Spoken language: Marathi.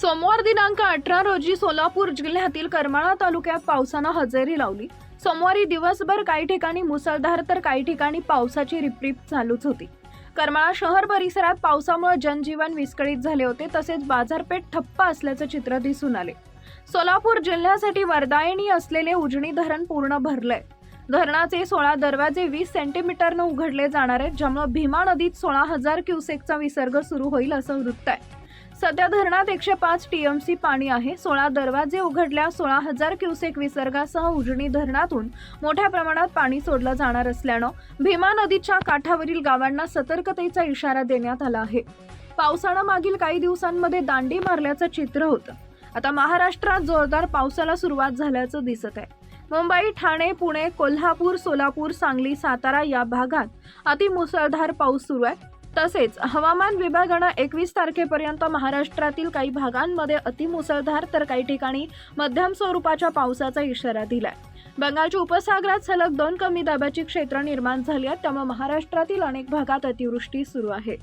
सोमवार दिनांक अठरा रोजी सोलापूर जिल्ह्यातील करमाळा तालुक्यात पावसानं हजेरी लावली. सोमवारी दिवसभर काही ठिकाणी मुसळधार तर काही ठिकाणी पावसाची रिपरिप चालूच होती. करमाळा शहर परिसरात पावसामुळे जनजीवन विस्कळीत झाले होते तसेच बाजारपेठ ठप्प असल्याचं चित्र दिसून आले. सोलापूर जिल्ह्यासाठी वरदायणी असलेले उजनी धरण पूर्ण भरलंय. धरणाचे सोळा दरवाजे वीस सेंटीमीटरनं उघडले जाणार आहेत ज्यामुळे भीमा नदीत सोळा हजार क्युसेकचा विसर्ग सुरू होईल असं वृत्त आहे. सध्या धरणात एकशे पाच टीएमसी पाणी आहे. सोळा दरवाजे उघडल्या सोळा हजार क्युसेक विसर्गासह उजनी धरणातून मोठ्या प्रमाणात पाणी सोडलं जाणार असल्यानं भीमा नदीच्या काठावरील गावांना सतर्कतेचा इशारा देण्यात आला आहे. पावसानं मागील काही दिवसांमध्ये दांडी मारल्याचं चित्र होतं. आता महाराष्ट्रात जोरदार पावसाला सुरुवात झाल्याचं दिसत आहे. मुंबई ठाणे पुणे कोल्हापूर सोलापूर सांगली सातारा या भागात अतिमुसळधार पाऊस सुरू आहे. तसेच हवामान विभागानं एकवीस तारखेपर्यंत महाराष्ट्रातील काही भागांमध्ये अतिमुसळधार तर काही ठिकाणी मध्यम स्वरूपाच्या पावसाचा इशारा दिलाय. बंगालच्या उपसागरात सलग दोन कमी दाबाची क्षेत्र निर्माण झाली आहेत त्यामुळे महाराष्ट्रातील अनेक भागात अतिवृष्टी सुरू आहे.